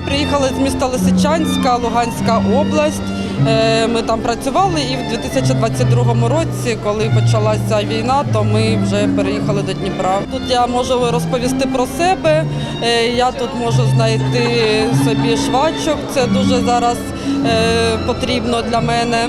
приїхали з міста Лисичанська, Луганська область. Е, Ми там працювали і в 2022 році, коли почалася війна, то ми вже переїхали до Дніпра. Тут я можу розповісти про себе. Е, Я тут можу знайти собі швачок. Це дуже зараз е, потрібно для мене.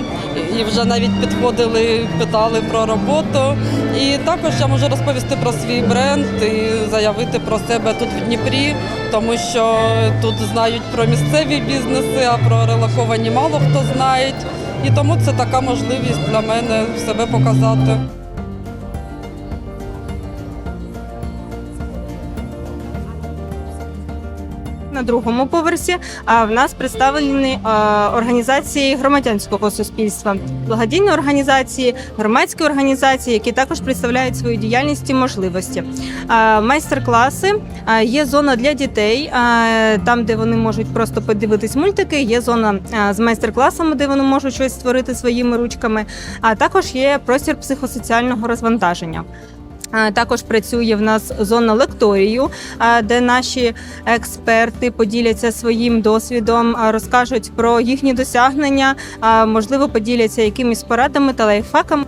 І вже навіть підходили, питали про роботу. І також я можу розповісти про свій бренд і заявити про себе тут в Дніпрі, тому що тут знають про місцеві бізнеси, а про релаховані мало хто знає. І тому це така можливість для мене себе показати. На другому поверсі а в нас представлені організації громадянського суспільства, благодійні організації, громадські організації, які також представляють свою діяльність і можливості. Майстер-класи є зона для дітей, там, де вони можуть просто подивитись мультики. Є зона з майстер-класами, де вони можуть щось створити своїми ручками. А також є простір психосоціального розвантаження. А, Також працює в нас зона лекторію, а, де наші експерти поділяться своїм досвідом, розкажуть про їхні досягнення, можливо, поділяться якимись порадами та лайфхаками.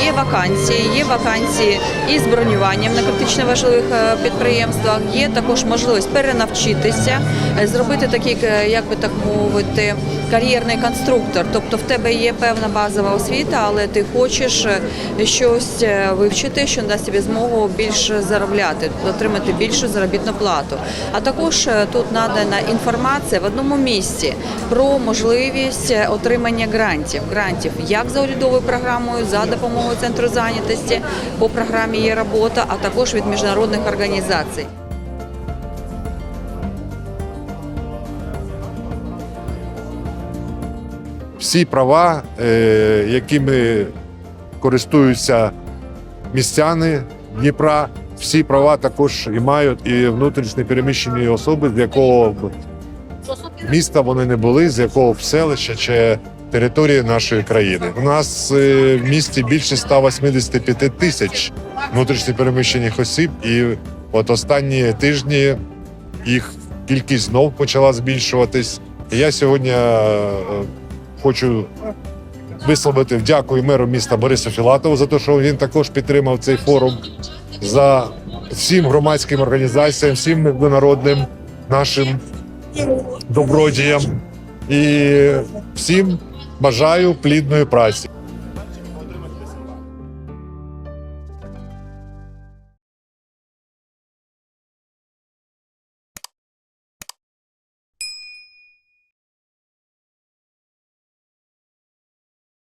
Є вакансії, є вакансії із бронюванням на критично важливих е, підприємствах. Є також можливість перенавчитися, е, зробити такий, е, як би так мовити, кар'єрний конструктор. Тобто в тебе є певна базова освіта, але ти хочеш щось вивчити, що дасть тобі змогу більше заробляти, отримати більшу заробітну плату. А також тут надана інформація в одному місці про можливість отримання грантів. Грантів як за урядовою програмою, за допомогою центру зайнятості по програмі є робота, а також від міжнародних організацій. всі права, е, якими користуються містяни Дніпра, всі права також і мають і внутрішні переміщені особи, з якого міста вони не були, з якого б селища чи території нашої країни. У нас е, в місті більше 185 тисяч внутрішньо переміщених осіб, і от останні тижні їх кількість знов почала збільшуватись. І я сьогодні е, хочу висловити вдяку і меру міста Борису Філатову за те, що він також підтримав цей форум за всім громадським організаціям, всім міжнародним нашим добродіям і всім бажаю плідної праці.